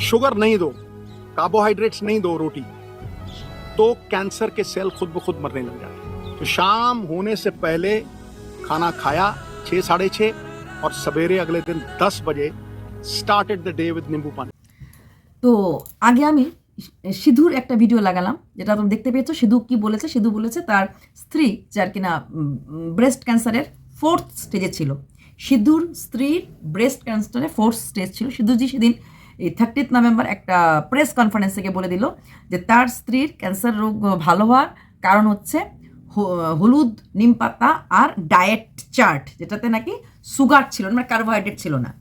Sugar नहीं दो carbohydrates नहीं दो रोटी तो कैंसर के सेल खुद ब खुद मरने लग जाते हैं तो शाम होने से पहले खाना खाया छः साढ़े छः और सवेरे अगले दिन दस बजे स्टार्टेड द डे विद नींबू पानी তো আগে আমি সিধুর একটা ভিডিও লাগালাম যেটা তোমরা দেখতে পেয়েছো সিধু কি বলেছে সিধু বলেছে তার স্ত্রী যার কিনা ব্রেস্ট ক্যান্সারের ফোর্থ স্টেজে ছিল সিধুর স্ত্রীর ব্রেস্ট ক্যান্সারের ফোর্থ স্টেজ ছিল সিধুজি সেদিন এই থার্টিথ নভেম্বর একটা প্রেস কনফারেন্স থেকে বলে দিল যে তার স্ত্রীর ক্যান্সার রোগ ভালো হওয়ার কারণ হচ্ছে হলুদ, নিম পাতা আর ডায়েট চার্ট যেটাতে নাকি সুগার ছিল না মানে কার্বোহাইড্রেট ছিল না।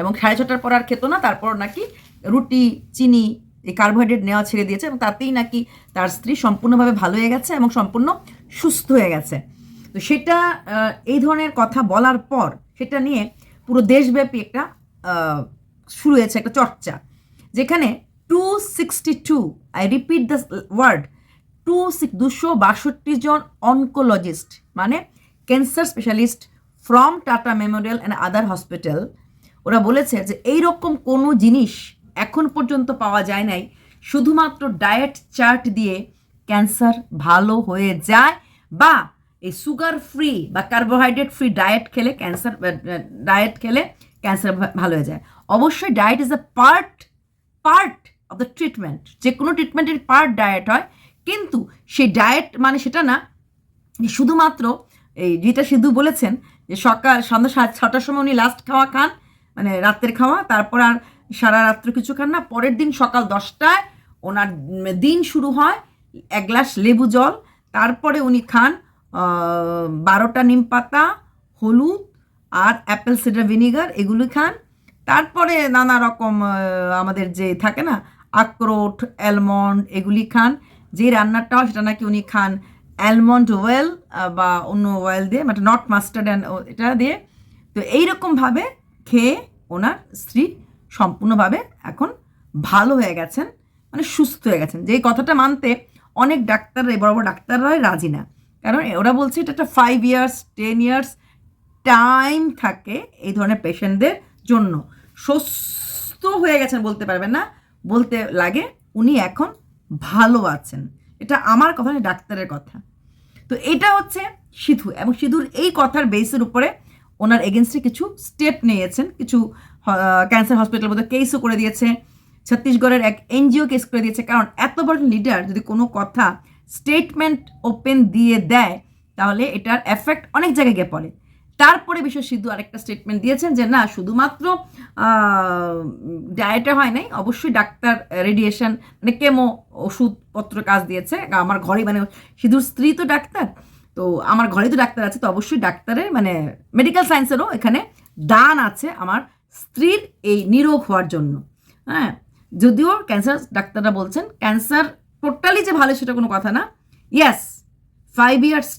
এবং সাড়ে ছটার পর আর খেতো না, তারপর নাকি রুটি, চিনি এই কার্বোহাইড্রেট নেওয়া ছেড়ে দিয়েছে এবং তাতেই নাকি তার স্ত্রী সম্পূর্ণভাবে ভালো হয়ে গেছে এবং সম্পূর্ণ সুস্থ হয়ে গেছে। তো সেটা এই ধরনের কথা বলার পর সেটা নিয়ে পুরো দেশব্যাপী একটা শুরু হয়েছে একটা চর্চা, যেখানে two sixty two I repeat the word two দুশো বাষট্টি জন অনকোলজিস্ট মানে cancer specialist from Tata Memorial and other hospital ওরা বলেছে যে এই রকম কোনো জিনিস এখন পর্যন্ত পাওয়া যায় নাই, শুধুমাত্র ডায়েট চার্ট দিয়ে ক্যান্সার ভালো হয়ে যায় বা এই সুগার ফ্রি বা কার্বোহাইড্রেট ফ্রি ডায়েট খেলে ক্যান্সার ডায়েট খেলে ক্যান্সার ভালো হয়ে যায়। অবশ্যই diet is a part part of the treatment যে কোনো ট্রিটমেন্টের পার্ট ডায়েট হয়, কিন্তু সেই ডায়েট মানে সেটা না শুধুমাত্র এই যেটা সিধু বলেছেন, যে সকাল, সন্ধ্যা সাত ছটার সময় উনি লাস্ট খাওয়া খান মানে রাত্রের খাওয়া, তারপর আর সারা রাত্র কিছু খান না, পরের দিন সকাল দশটায় ওনার দিন শুরু হয়, এক গ্লাস লেবু জল, তারপরে উনি খান বারোটা নিম পাতা, হলুদ আর অ্যাপেল, সিডার, ভিনিগার এগুলি খান। তারপরে নানা রকম আমাদের যে থাকে না, আখরোট, অ্যালমন্ড এগুলি খান। যে রান্নাটা হয় সেটা নাকি উনি খান। অ্যালমন্ড ওয়েল বা অন্য ওয়েল দিয়ে মানে নট মাস্টার্ড অ্যান্ড এটা দিয়ে। তো এইরকমভাবে খেয়ে ওনার স্ত্রী সম্পূর্ণভাবে এখন ভালো হয়ে গেছেন মানে সুস্থ হয়ে গেছেন। যে কথাটা মানতে অনেক ডাক্তাররা বড় বড় ডাক্তাররাই রাজি না। কারণ ওরা বলছে এটা একটা five years ten years time থাকে এই ধরনের পেশেন্টদের জন্য। সুস্থ হয়ে গেছেন বলতে পারবেন না, বলতে লাগে উনি এখন ভালো আছেন। এটা আমার কথা না ডাক্তারের কথা। তো এটা হচ্ছে সিধু এবং সিধুর এই কথার বেসের উপরে ওনার এগেনস্টে কিছু স্টেপ নিয়েছেন, কিছু ক্যান্সার হসপিটালের মধ্যে কেসও করে দিয়েছে। ছত্তিশগড়ের এক এনজিও কেস করে দিয়েছে। কারণ এত বড় লিডার যদি কোনো কথা স্টেটমেন্ট ওপেন দিয়ে দেয়, তাহলে এটার এফেক্ট অনেক জায়গায় গিয়ে পড়ে। তারপরে বিশ্ব সিদ্ধু আরেকটা স্টেটমেন্ট দিয়েছেন যে, না, শুধুমাত্র ডায়েটে হয় নাই, অবশ্যই ডাক্তার রেডিয়েশন মানে কেমো ওষুধপত্র কাজ দিয়েছে। আমার ঘরে মানে সিধুর স্ত্রী তো ডাক্তার, তো আমার ঘরে তো ডাক্তার আছে, তো অবশ্যই ডাক্তারের মানে মেডিকেল সায়েন্সেরও এখানে দান আছে আমার স্ত্রীর এই নিরোগ হওয়ার জন্য। হ্যাঁ যদিও ক্যান্সার ডাক্তাররা বলছেন ক্যান্সার টোটালি যে ভালো সেটা কোনো কথা না। ইয়াস ফাইভ ইয়ার্স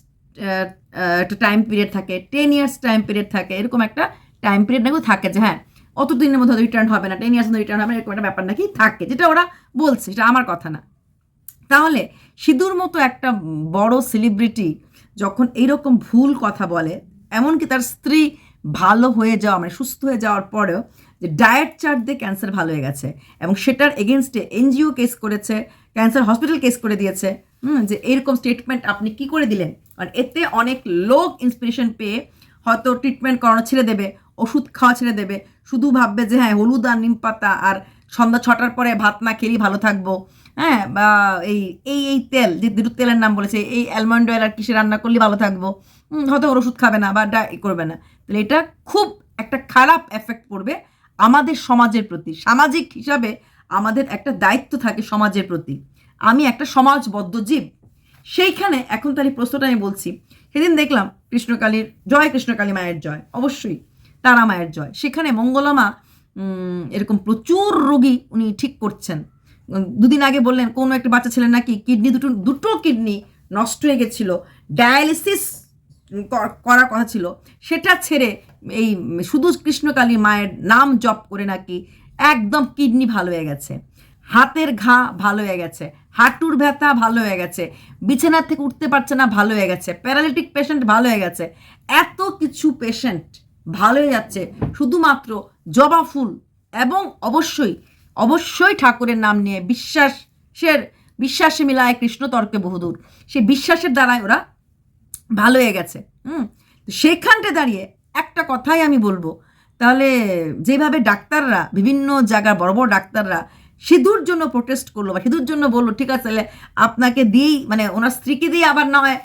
একটা টাইম পিরিয়ড থাকে টেন ইয়ার্স টাইম পিরিয়ড থাকে, এরকম একটা টাইম পিরিয়ড নাকি থাকে যে হ্যাঁ অত দিনের মধ্যে রিটার্ন হবে না টেন ইয়ার্স মধ্যে রিটার্ন হবে না, এরকম একটা ব্যাপার নাকি থাকে, যেটা ওরা বলছে, সেটা আমার কথা না। তাহলে সিঁদুর মতো একটা বড় সেলিব্রিটি যখন এইরকম ভুল কথা বলে, এমনকি তার স্ত্রী ভালো হয়ে যাওয়া মানে সুস্থ হয়ে যাওয়ার পরেও যে ডায়েট চার্ট দিয়ে ক্যান্সার ভালো হয়ে গেছে, এবং সেটার এগেনস্টে এনজিও কেস করেছে ক্যান্সার হসপিটাল কেস করে দিয়েছে। যে এরকম স্টেটমেন্ট আপনি কি করে দিলেন? কারণ এতে অনেক লোক ইন্সপিরেশন পেয়ে হয়তো ট্রিটমেন্ট করানো ছেড়ে দেবে, ওষুধ খাওয়া ছেড়ে দেবে। শুধু ভাববে যে হ্যাঁ হলুদ আর নিম পাতা আর সন্ধ্যা ছটার পরে ভাত না খেলেই ভালো থাকব। হ্যাঁ বা এই এই এই তেল, যে দুটো তেলের নাম বলেছে, এই অ্যালমন্ড অয়েল আর কিসে রান্না করলে ভালো থাকব। হয়তো ওর ওষুধ খাবে না বা ডা করবে না। তাহলে এটা খুব একটা খারাপ এফেক্ট পড়বে আমাদের সমাজের প্রতি। সামাজিক হিসাবে আমাদের একটা দায়িত্ব থাকে সমাজের প্রতি। আমি একটা সমাজবদ্ধ জীব। সেইখানে এখন তার এই প্রশ্নটা আমি বলছি। সেদিন দেখলাম কৃষ্ণকালীর, জয় কৃষ্ণকালী মায়ের জয়, অবশ্যই তারা মায়ের জয়। সেখানে মঙ্গলামা এরকম প্রচুর রোগী উনি ঠিক করছেন। দুদিন আগে বললেন, কোনো একটা বাচ্চা ছেলে নাকি কিডনি দুটো দুটো কিডনি নষ্ট হয়ে গেছিল। ডায়ালিসিস করার কথা ছিল। সেটা ছেড়ে এই শুধু কৃষ্ণকালী মায়ের নাম জপ করে নাকি একদম কিডনি ভালো হয়ে গেছে। হাতের ঘা ভালো হয়ে গেছে। হাঁটুর ব্যথা ভালো হয়ে গেছে। বিছানা থেকে উঠতে পারছে না, ভালো হয়ে গেছে। প্যারালিটিক পেশেন্ট ভালো হয়ে গেছে। এত কিছু পেশেন্ট ভালো হয়ে যাচ্ছে। শুধুমাত্র জবা ফুল এবং অবশ্যই অবশ্যই ঠাকুরের নাম নিয়ে বিশ্বাসের, বিশ্বাসে মিলায় কৃষ্ণ তর্কে বহুদূর। সেই বিশ্বাসের দ্বারাই ওরা ভালো হয়ে গেছে। হুম? সেখানটা দাঁড়িয়ে একটা কথাই আমি বলব। তাহলে যেভাবে ডাক্তাররা, বিভিন্ন জায়গার বড় বড় ডাক্তাররা সিঁদুর জন্য প্রোটেস্ট করল বা সিঁদুর জন্য বলল, ঠিক আছে, তাহলে আপনাকে দিয়েই মানে ওনার স্ত্রীকে দিয়ে আবার না হয়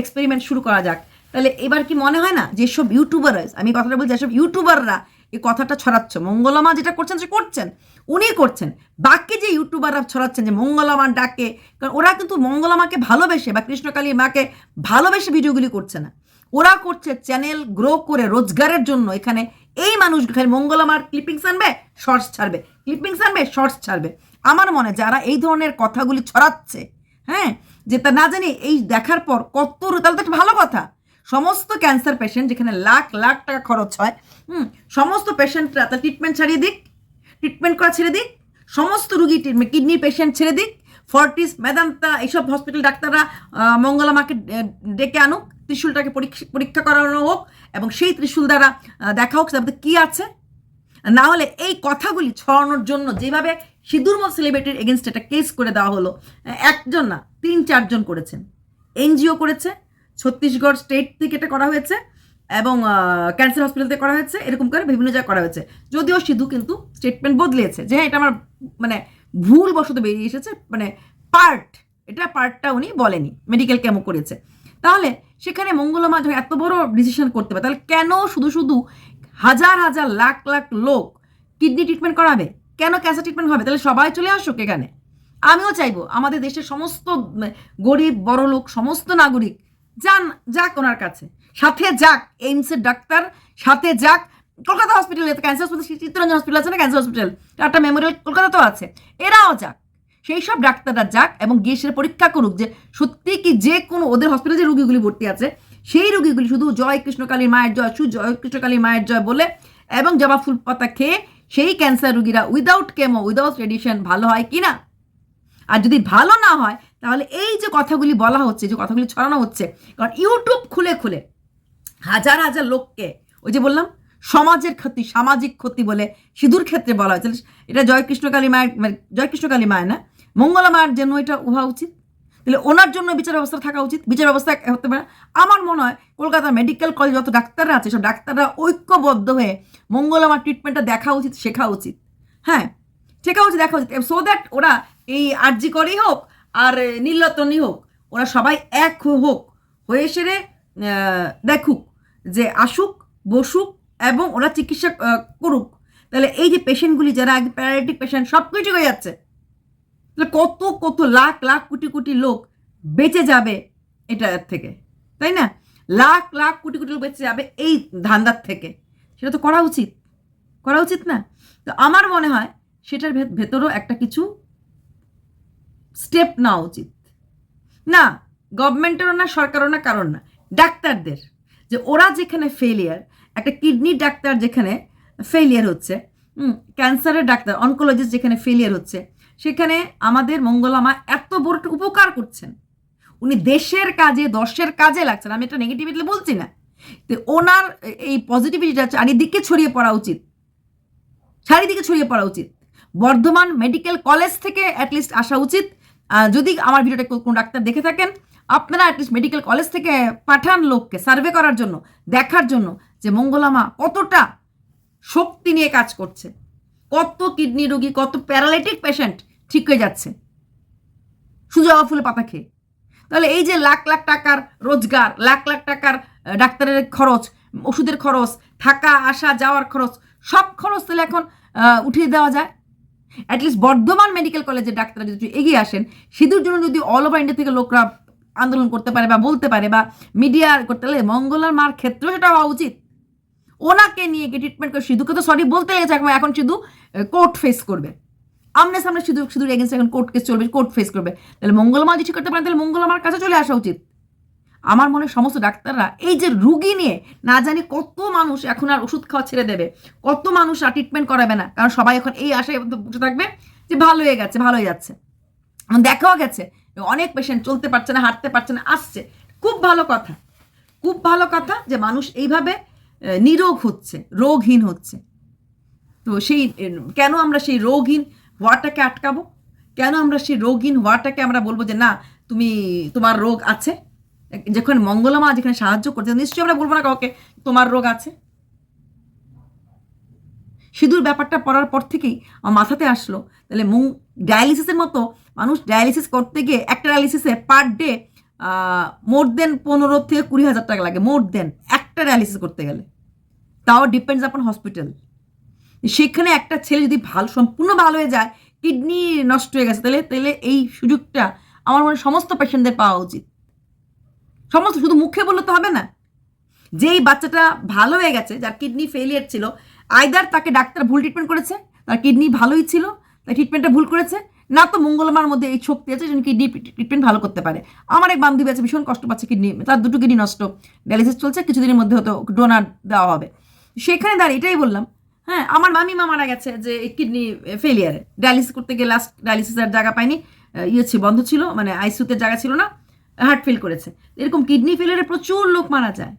এক্সপেরিমেন্ট শুরু করা যাক। তাহলে এবার কি মনে হয় না যেসব ইউটিউবার আমি কথাটা বলছি যেসব ইউটিউবাররা এই কথাটা ছড়াচ্ছে? মঙ্গলামা যেটা করছেন, সে করছেন, উনি করছেন। বাকি যে ইউটিউবাররা ছড়াচ্ছেন যে মঙ্গলামা ডাকে, কারণ ওরা কিন্তু মঙ্গলামাকে ভালোবেসে বা কৃষ্ণকালী মাকে ভালোবেসে ভিডিওগুলি করছে না। ওরা করছে চ্যানেল গ্রো করে রোজগারের জন্য এখানে এই মানুষ খালি মঙ্গলামার ক্লিপিংস আনবে শর্টস ছাড়বে। ক্লিপিংস আনবে শর্টস ছাড়বে। আমার মনে যারা এই ধরনের কথাগুলি ছড়াচ্ছে হ্যাঁ যে তা না জানি এই দেখার পর কত তাহলে তো একটা ভালো কথা। সমস্ত ক্যান্সার পেশেন্ট যেখানে লাখ লাখ টাকা খরচ হয় হুম সমস্ত পেশেন্টরা তার ট্রিটমেন্ট ছাড়িয়ে দিক ট্রিটমেন্ট করা ছেড়ে দিক সমস্ত রুগী কিডনি পেশেন্ট ছেড়ে দিক ফর্টিস মেদান্তা এইসব হসপিটাল ডাক্তাররা আহ, মঙ্গলামাকে ডেকে আনুক ত্রিশুলটাকে পরীক্ষা করানো হোক এবং সেই ত্রিশুল দ্বারা দেখা হোক তার কী আছে? না হলে এই কথাগুলি ছড়ানোর জন্য যেভাবে সিঁদুর মত সেলিব্রিটির এগেনস্ট একটা কেস করে দেওয়া হলো একজন না, তিন চারজন করেছেন। এনজিও করেছে, ছত্তিশগড় স্টেট থেকে এটা করা হয়েছে এবং ক্যান্সার হসপিটাল থেকে করা হয়েছে, এরকম করে বিভিন্ন জায়গায় করা হয়েছে। যদিও সিধু কিন্তু স্টেটমেন্ট বদলিয়েছে। যে হ্যাঁ এটা আমার মানে ভুল বশত বেরিয়ে এসেছে মানে পার্ট এটা পার্টটা উনি বলেনি মেডিকেল ক্যামো করেছে। তাহলে সেখানে মঙ্গলমা যখন এত বড় ডিসিশন করতে পারে। তাহলে কেন শুধু শুধু হাজার হাজার লাখ লাখ লোক কিডনি ট্রিটমেন্ট করাবে? কেন ক্যান্সার ট্রিটমেন্ট হবে? তাহলে সবাই চলে আসুক এখানে। আমিও চাইব আমাদের দেশের সমস্ত উম, গরিব বড় লোক সমস্ত নাগরিক যান যাক ওনার কাছে। সাথে যাক এইমসের ডাক্তার সাথে যাক কলকাতা হসপিটালে ক্যান্সার হসপিটাল চিত্তরঞ্জন হসপিটাল আছে না? ক্যান্সার হসপিটাল টাটা মেমোরিয়াল কলকাতাতেও আছে। এরাও যাক। সেই সব ডাক্তাররা যাক এবং গিয়ে সেটা পরীক্ষা করুক যে সত্যি কি যে কোনো ওদের হসপিটালে যে রুগীগুলি ভর্তি আছে, সেই রুগীগুলি শুধু জয় কৃষ্ণকালী মায়ের জয়, সু জয় কৃষ্ণকালী মায়ের জয় বলে এবং জবা ফুল পাতা খেয়ে সেই ক্যান্সার রুগীরা উইদাউট কেমো উইদাউট রেডিয়েশন ভালো হয় কি না আর যদি ভালো না হয়, তাহলে এই যে কথাগুলি বলা হচ্ছে, যে কথাগুলি ছড়ানো হচ্ছে, কারণ ইউটিউব খুলে খুলে হাজার হাজার লোককে ওই যে বললাম, সমাজের ক্ষতি, সামাজিক ক্ষতি বলে সিঁদুর ক্ষেত্রে বলা হয়েছে এটা জয়কৃষ্ণকালী মায়ের মানে জয়কৃষ্ণকালী মায়ের না মঙ্গলা মায়ের জন্য এটা হওয়া উচিত। তাহলে ওনার জন্য বিচার ব্যবস্থা থাকা উচিত। বিচার ব্যবস্থা হতে পারে। আমার মনে হয় কলকাতা মেডিকেল কলেজ যত ডাক্তাররা আছে, সব ডাক্তাররা ঐক্যবদ্ধ হয়ে মঙ্গলামার ট্রিটমেন্টটা দেখা উচিত, শেখা উচিত। হ্যাঁ শেখা উচিত, দেখা উচিত। সো দ্যাট ওরা এই আরজি করেই হোক আর নীলতনই হোক, ওরা সবাই এক হোক, হয়ে সেরে দেখুক যে আসুক, বসুক এবং ওরা চিকিৎসা করুক। তাহলে এই যে পেশেন্টগুলি যারা প্যারালিটিক পেশেন্ট সব কিছু হয়ে যাচ্ছে। কত কত লাখ লাখ কোটি কোটি লোক বেঁচে যাবে এটার থেকে, তাই না? লাখ লাখ কোটি কোটি লোক বেঁচে যাবে এই ধান্দার থেকে, সেটা তো করা উচিত করা উচিত না? তো আমার মনে হয় সেটার ভেতরেও একটা কিছু স্টেপ নেওয়া উচিত। না গভর্নমেন্টেরও না, সরকারও না কারণ না, ডাক্তারদের, যে ওরা যেখানে ফেলিয়ার একটা কিডনি ডাক্তার যেখানে ফেলিয়ার হচ্ছে ক্যান্সারের ডাক্তার অনকোলজিস্ট যেখানে ফেলিয়ার হচ্ছে সেখানে আমাদের মঙ্গলামা এত বড় উপকার করছেন। উনি দেশের কাজে, দশের কাজে লাগছেন। আমি এটা নেগেটিভিটি বলছি না। তো ওনার এই পজিটিভিটিটা চারিদিকে ছড়িয়ে পড়া উচিত। চারিদিকে ছড়িয়ে পড়া উচিত। বর্ধমান মেডিকেল কলেজ থেকে অ্যাটলিস্ট আসা উচিত। যদি আমার ভিডিওটা কোনো ডাক্তার দেখে থাকেন, আপনারা অ্যাটলিস্ট মেডিকেল কলেজ থেকে পাঠান লোককে সার্ভে করার জন্য, দেখার জন্য যে মঙ্গলামা কতটা শক্তি নিয়ে কাজ করছে। কত কিডনি রোগী, কত প্যারালাইটিক পেশেন্ট ঠিক হয়ে যাচ্ছে। জবা ফুলের পাতা খেয়ে। তাহলে এই যে লাখ লাখ টাকার রোজগার, লাখ লাখ টাকার ডাক্তারের খরচ, ওষুধের খরচ, থাকা, আসা, যাওয়ার খরচ, সব খরচ তাহলে এখন উঠিয়ে দেওয়া যায়। অ্যাটলিস্ট বর্ধমান মেডিকেল কলেজের ডাক্তাররা যদি এগিয়ে আসেন, সিঁদুর জন্য যদি অল ওভার ইন্ডিয়া থেকে লোকরা আন্দোলন করতে পারে বা বলতে পারে বা মিডিয়া করতে পারলে মঙ্গলার মার ক্ষেত্রেও সেটা হওয়া উচিত। ওনাকে নিয়ে গিয়ে ট্রিটমেন্ট করে সিধুকে তো সরি বলতে লেগেছে এখন এখন শুধু কোর্ট ফেস করবে। আমনে সামনে শুধু শুধু এগেন্স্ট এখন কোর্ট কেস চলবে কোর্ট ফেস করবে। তাহলে মঙ্গলমা যদি করতে পারেন, তাহলে মঙ্গলমার কাছে চলে আসা উচিত। আমার মনে সমস্ত ডাক্তাররা এই যে রুগী নিয়ে না জানি কত মানুষ এখন আর ওষুধ খাওয়া ছেড়ে দেবে, কত মানুষ আর ট্রিটমেন্ট করাবে না। কারণ সবাই এখন এই আশায় বসে থাকবে যে ভালো হয়ে গেছে, ভালো হয়ে যাচ্ছে। দেখাও গেছে, অনেক পেশেন্ট চলতে পারছে না, হাঁটতে পারছে না, আসছে। খুব ভালো কথা। খুব ভালো কথা যে মানুষ এইভাবে নিরোগ হচ্ছে, রোগহীন হচ্ছে। তো সেই কেন আমরা সেই রোগহীন হওয়াটাকে আটকাবো? কেন আমরা সেই রোগহীন হওয়াটাকে আমরা বলব যে, না, তুমি, তোমার রোগ আছে? যখন মঙ্গলমা যেখানে সাহায্য করতে নিশ্চয়ই আমরা বলব না কাউকে, তোমার রোগ আছে? সিঁদুর ব্যাপারটা পড়ার পর থেকেই আমার মাথাতে আসলো, তাহলে মুং ডায়ালিসিসের মতো মানুষ ডায়ালিসিস করতে গিয়ে একটা ডায়ালিসিসে পার ডে মোর দেন পনেরো থেকে কুড়ি হাজার টাকা লাগে মোর দেন একটা ডায়ালিসিস করতে গেলে। তাও ডিপেন্ডস আপন হসপিটাল সেখানে একটা ছেলে যদি ভালো, সম্পূর্ণ ভালো হয়ে যায় কিডনি নষ্ট হয়ে গেছে, তাহলে তাহলে এই সুযোগটা আমার মনে সমস্ত পেশেন্টদের পাওয়া উচিত। সমস্ত, শুধু মুখে বললে তো হবে না। যেই বাচ্চাটা ভালো হয়ে গেছে, যার কিডনি ফেলিয়ার ছিল আইদার তাকে ডাক্তার ভুল ট্রিটমেন্ট করেছে, তার কিডনি ভালোই ছিল, তার ট্রিটমেন্টটা ভুল করেছে না তো মঙ্গলমার মধ্যে এই শক্তি আছে যেন কিডনি ট্রিটমেন্ট ভালো করতে পারে। আমার এক বান্ধবী আছে, ভীষণ কষ্ট পাচ্ছে কিডনি, তার দুটো কিডনি নষ্ট। ডায়ালিসিস চলছে, কিছুদিনের মধ্যে হয়তো ডোনার দেওয়া হবে। সেখানে দাঁড়িয়ে এটাই বললাম হ্যাঁ আমার মামিমা মারা গেছে যে কিডনি ফেলিয়ারে ডায়ালিসিস করতে গিয়ে লাস্ট ডায়ালিসিস আর জায়গা পায়নি ইয়ে ছিল, বন্ধ ছিল মানে আইসিউতে জায়গা ছিল না হার্ট ফেল করেছে। এরকম কিডনি ফেলিয়ারে প্রচুর লোক মারা যায়।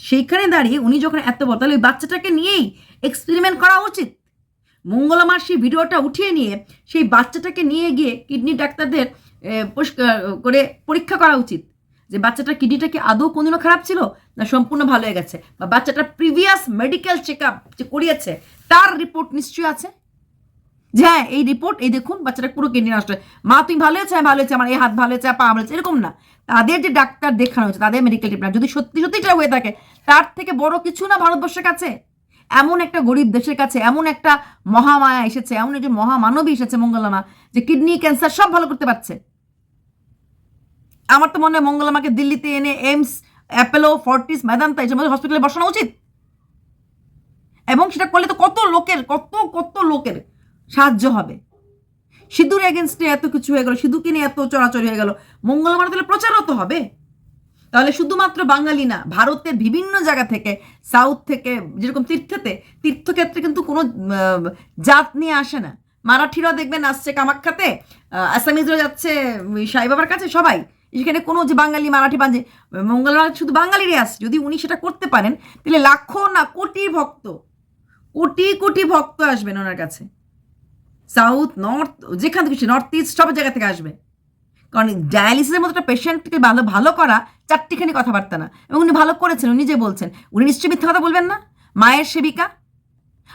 সেইখানে দাঁড়িয়ে উনি যখন এত বড়, তাহলে ওই বাচ্চাটাকে নিয়েই এক্সপেরিমেন্ট করা উচিত। মঙ্গলমার সেই ভিডিওটা উঠিয়ে নিয়ে সেই বাচ্চাটাকে নিয়ে গিয়ে কিডনি ডাক্তারদের পরিষ্কার করে পরীক্ষা করা উচিত। যে বাচ্চাটার কিডনিটা কি আদৌ কোনদিনও খারাপ ছিল না সম্পূর্ণ ভালো হয়ে গেছে? বা বাচ্চাটার প্রিভিয়াস মেডিকেল চেক আপ যে করিয়েছে, তার রিপোর্ট নিশ্চয়ই আছে? যে হ্যাঁ এই রিপোর্ট, এই দেখুন, বাচ্চাটা পুরো কিডনি নষ্ট মা, তুমি ভালো হয়েছে? হ্যাঁ ভালো হয়েছে। আমার এই হাত ভালো হয়েছে, পা ভালো হয়েছে, এরকম না। তাদের যে ডাক্তার দেখানো হয়েছে, তাদের মেডিকেল ট্রিটমেন্ট যদি সত্যি সত্যি হয়ে থাকে, তার থেকে বড় কিছু না ভারতবর্ষের কাছে? এমন একটা গরিব দেশের কাছে, এমন একটা মহামায়া এসেছে, এমন একজন মহামানবী এসেছে মঙ্গলামা, যে কিডনি ক্যান্সার সব ভালো করতে পারছে। আমার তো মনে হয় মঙ্গলামাকে দিল্লিতে এনে এমস অ্যাপেলো, ফর্টিস মেদান্তা এইসব হসপিটালে বসানো উচিত। এবং সেটা করলে তো কত লোকের, কত কত লোকের সাহায্য হবে। সিঁদুর এগেনস্টে এত কিছু হয়ে গেল সিঁদুকে নিয়ে এত চড়াচড়ি হয়ে গেল। মঙ্গলবার তাহলে প্রচারও তো হবে। তাহলে শুধুমাত্র বাঙালি না, ভারতের বিভিন্ন জায়গা থেকে সাউথ থেকে, যেরকম তীর্থেতে, তীর্থক্ষেত্রে কিন্তু কোনো জাত নিয়ে আসে না। মারাঠিরাও দেখবেন আসছে কামাখ্যাতে আসামিজরা যাচ্ছে ওই সাই কাছে, সবাই। এখানে কোনো যে বাঙালি মারাঠি বাঞ্জে মঙ্গলবার শুধু বাঙালিরই আসছে। যদি উনি সেটা করতে পারেন, তাহলে লাখো না কোটি ভক্ত, কোটি কোটি ভক্ত আসবেন ওনার কাছে। সাউথ নর্থ যেখান থেকে নর্থ ইস্ট সব জায়গা থেকে আসবে। কারণ ডায়ালিসিসের মতো একটা পেশেন্টকে ভালো ভালো করা চারটিখানি কথাবার্তা না। এবং উনি ভালো করেছেন, উনি যে বলছেন, উনি নিশ্চয়ই মিথ্যা কথা বলবেন না? মায়ের সেবিকা?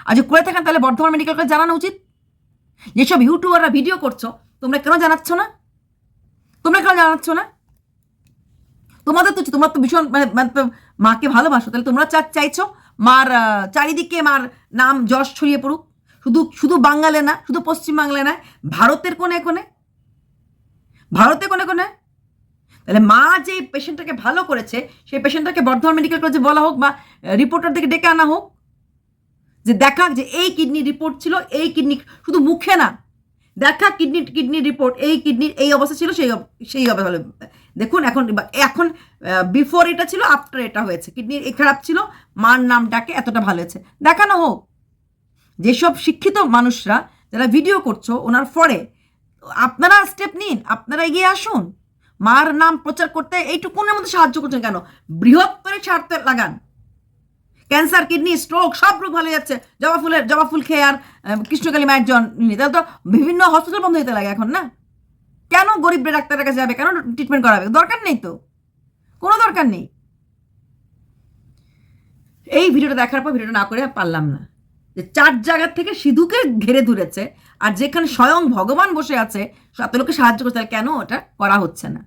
আর যদি করে থাকেন, তাহলে বর্ধমান মেডিকেল কলেজ জানানো উচিত। যেসব ইউটিউবাররা ভিডিও করছ, তোমরা কেন জানাচ্ছ না? তোমরা কেন জানাচ্ছ না? তোমাদের তো তোমরা তো ভীষণ মানে মানে মাকে ভালোবাসো, তাহলে তোমরা চা চাইছো মার চারিদিকে মার নাম যশ ছড়িয়ে পড়ুক। শুধু শুধু বাঙালে না, শুধু পশ্চিম বাংলায় না ভারতের কোনে কোনে ভারতে কোনে কোনে? তাহলে মা যে পেশেন্টটাকে ভালো করেছে, সেই পেশেন্টটাকে বর্ধমান মেডিকেল কলেজে বলা হোক বা রিপোর্টার থেকে ডেকে আনা হোক, যে দেখা যে এই কিডনি রিপোর্ট ছিল, এই কিডনি শুধু মুখে না, দেখা কিডনি কিডনি রিপোর্ট, এই কিডনির এই অবস্থা ছিল, সেই সেই অবস্থা দেখুন এখন এখন বিফোর এটা ছিল আফটার এটা হয়েছে। কিডনির কিডনি খারাপ ছিল, মার নাম ডাকে এতটা ভালো হয়েছে। দেখানো হোক, যেসব শিক্ষিত মানুষরা যারা ভিডিও করছ, ওনার পরে আপনারা স্টেপ নিন, আপনারা এগিয়ে আসুন। মার নাম প্রচার করতে এইটুকুনের মধ্যে সাহায্য করছেন কেন? বৃহত্তরে স্বার্থে লাগান। ক্যান্সার, কিডনি স্ট্রোক সব রোগ ভালো যাচ্ছে। জবা ফুলের, জবা ফুল খেয়ে আর কৃষ্ণকালী মায়ের জন তাহলে তো বিভিন্ন হসপিটাল বন্ধ হতে লাগে এখন, না? কেন গরিব ডাক্তারের কাছে যাবে? কেন ট্রিটমেন্ট করাবে? দরকার নেই তো। কোনো দরকার নেই। এই ভিডিওটা দেখার পর ভিডিওটা না করে পারলাম না। যে চার জায়গার থেকে সিধুকে ঘেরে ধরেছে আর যেখানে স্বয়ং ভগবান বসে আছে এত লোকে সাহায্য করছে, তাহলে কেন ওটা করা হচ্ছে না?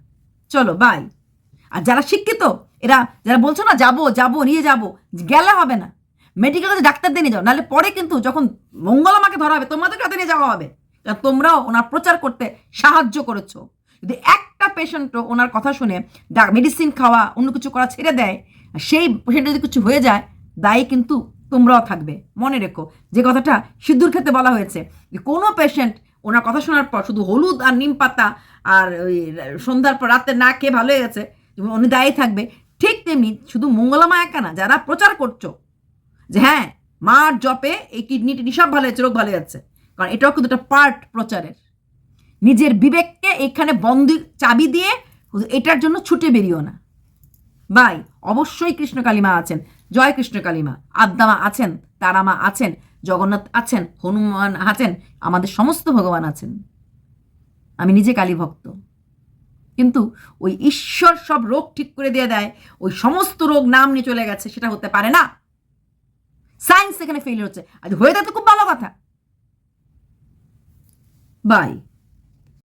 চলো বাই আর যারা শিক্ষিত, এরা যারা বলছো না, যাব যাব, নিয়ে যাব, গেলে হবে না। মেডিকেল কাছে ডাক্তার দিয়ে নিয়ে যাও, নাহলে পরে কিন্তু যখন মঙ্গলমাকে ধরা হবে তোমাদেরকে হাতে নিয়ে যাওয়া হবে। তোমরাও ওনার প্রচার করতে সাহায্য করেছ। যদি একটা পেশেন্টও ওনার কথা শুনে মেডিসিন খাওয়া, অন্য কিছু করা ছেড়ে দেয় সেই পেশেন্ট যদি কিছু হয়ে যায়, দায়ী কিন্তু তোমরাও থাকবে। মনে রেখো, যে কথাটা সিদ্ধুর ক্ষেত্রে বলা হয়েছে কোনো পেশেন্ট ওনার কথা শোনার পর শুধু হলুদ আর নিম পাতা আর ওই সন্ধ্যার পর রাতে না খেয়ে ভালো হয়ে গেছে উনি দায়ী থাকবে, ঠিক তেমনি শুধু মঙ্গলামা একা না, যারা প্রচার করছ, যে হ্যাঁ মার জপে এই কিডনি টিডনি সব ভালো হয়েছে, রোগ ভালো যাচ্ছে কারণ এটাও কিন্তু একটা পার্ট প্রচারের। নিজের বিবেককে এখানে বন্দি, চাবি দিয়ে, এটার জন্য ছুটে বেরিও না। বাই, অবশ্যই কৃষ্ণকালী মা আছেন। জয় কৃষ্ণ কালিমা। আদ্দামা আছেন, তারামা আছেন, জগন্নাথ আছেন, হনুমান আছেন, আমাদের সমস্ত ভগবান আছেন। আমি নিজে কালী ভক্ত। কিন্তু ওই ঈশ্বর সব রোগ ঠিক করে দিয়ে দেয়, ওই সমস্ত রোগ নাম নিয়ে চলে গেছে, সেটা হতে পারে না। সায়েন্স এখানে ফেল হচ্ছে। আর হয়ে তো খুব ভালো কথা। বাই